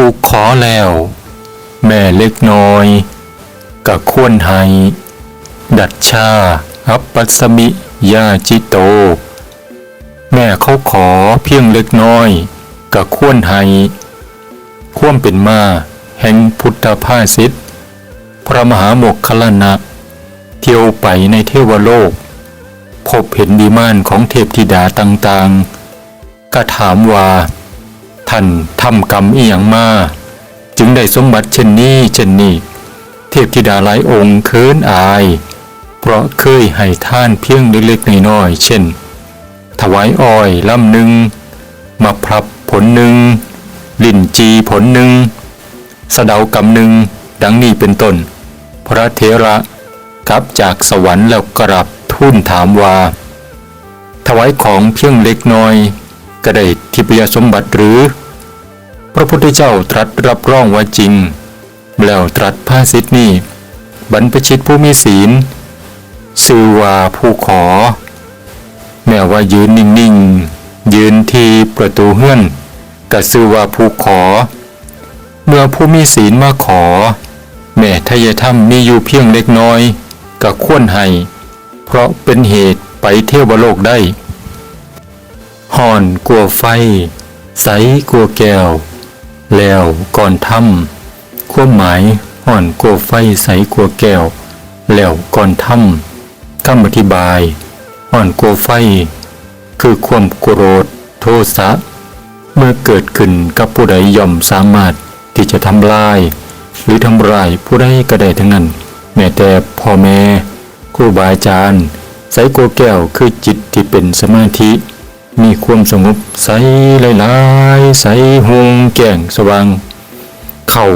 ถูกขอแล้ว แม่เล็กน้อยกะควรให้ดัดชา อัปปัสมิยาจิโต แม่เขาขอเพียงเล็กน้อยกะควรให้ควมเป็นมา แห่งพุทธภาสิทธิพระมหาโมกขลานะ เที่ยวไปในเทวโลก พบเห็นวิมานของเทพธิดาต่างๆ ก็ถามว่า ท่านทำกรรมอีหยังมา จึงได้สมบัติเช่นนี้เช่นนี้ เทพธิดาหลายองค์เคินอาย เพราะเคยให้ท่านเพียงเล็กๆน้อยๆเช่น ถวายอ้อยลำหนึ่งมะพร้าวผลหนึ่งลิ่นจีผลหนึ่งสะเดากำหนึ่งดังนี้เป็นต้น พระเถระกลับจากสวรรค์แล้วกราบทูลถามว่า ถวายของเพียงเล็กน้อย ก็ได้ทิพยสมบัติหรือ พระพุทธเจ้าตรัสรับรองว่าจริง แล้วตรัสภาสิทธินี้บรรพชิตผู้มีศีลชื่อว่าผู้ขอ แม้ว่ายืนนิ่งๆ ยืนที่ประตูเฮือนก็ชื่อว่าผู้ขอ เมื่อผู้มีศีลมาขอ แม่ทายธรรมมีอยู่เพียงเล็กน้อยก็ควรให้ เพราะเป็นเหตุไปเที่ยวบโลกได้ ห่อนกลัวไฟ ใสกลัวแก้ว แล้วก่อนทำความหมายห่อนกลัวไฟใสกลัวแก้ว แล้วก่อนทำคำอธิบายห่อนกลัวไฟ คือความโกรธโทสะ เมื่อเกิดขึ้นกับผู้ใดย่อมสามารถที่จะทำลาย หรือทำลายผู้ใดก็ได้ทั้งนั้น แม้แต่พ่อแม่ครูบาอาจารย์ใสกัวแก้วคือจิตที่เป็นสมาธิ มีความสงบใสหลายๆใสหงแก่งสว่างเข้า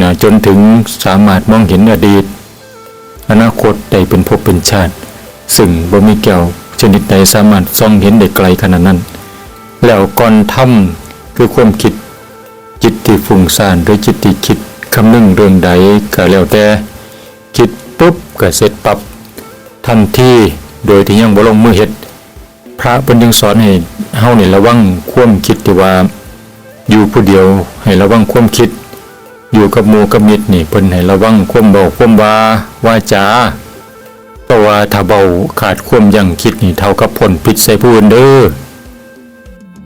นะจนถึงสามารถมองเห็นอดีต อนาคตได้เป็นภพเป็นชาติ ซึ่งบ่มีแก้วชนิดใดสามารถส่องเห็นได้ไกลขนาดนั้น แล้วก่อนทำคือความคิด จิตที่ฟุ้งซ่านหรือจิตที่คิดคำนึงเรื่องใดก็แล้วแต่คิดปุ๊บก็เสร็จปับทันทีโดยที่ยังบ่ลงมือเฮ็ด พระเพิ่นยังสอนให้เฮานี่ระวังความคิดที่ว่า อยู่ผู้เดียวให้ระวังความคิด อยู่กับหมู่กับมิตรนี่เพิ่นให้ระวังความบาความว่าว่าจาเพราะว่าถ้าเบาขาดความยังคิดนี่เท่ากับผลพิษใส่ผู้อื่นเด้อ